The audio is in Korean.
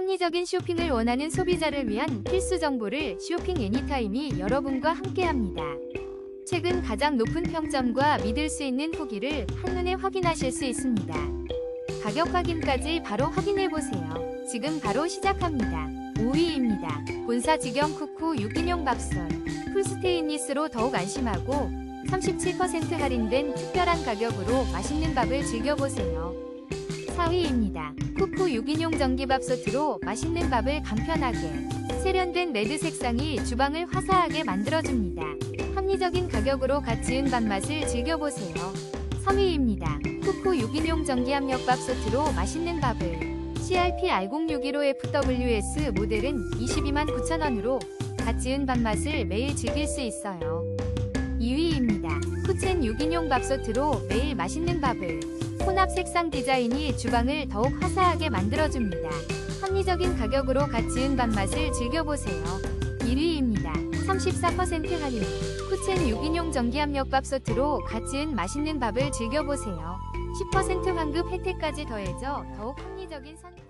합리적인 쇼핑을 원하는 소비자를 위한 필수 정보를 쇼핑 애니타임이 여러분과 함께합니다. 최근 가장 높은 평점과 믿을 수 있는 후기를 한눈에 확인하실 수 있습니다. 가격 확인까지 바로 확인해 보세요. 지금 바로 시작합니다. 5위입니다. 본사 직영 쿠쿠 유기농 밥솥. 풀스테인리스로 더욱 안심하고 37% 할인된 특별한 가격으로 맛있는 밥을 즐겨보세요. 4위입니다. 쿠쿠 유기농 전기밥솥으로 맛있는 밥을 간편하게 세련된 레드 색상이 주방을 화사하게 만들어줍니다. 합리적인 가격으로 갓 지은 밥맛을 즐겨보세요. 3위입니다. 쿠쿠 유기농 전기압력밥솥으로 맛있는 밥을 CRP R061FWS 모델은 22만 9천원으로 갓 지은 밥맛을 매일 즐길 수 있어요. 2위입니다. 쿠첸 유기농 밥솥으로 매일 맛있는 밥을 혼합 색상 디자인이 주방을 더욱 화사하게 만들어줍니다. 합리적인 가격으로 갓 지은 밥맛을 즐겨보세요. 1위입니다. 34% 할인. 쿠첸 유기농 전기압력 밥솥으로 갓 지은 맛있는 밥을 즐겨보세요. 10% 환급 혜택까지 더해져 더욱 합리적인 선택.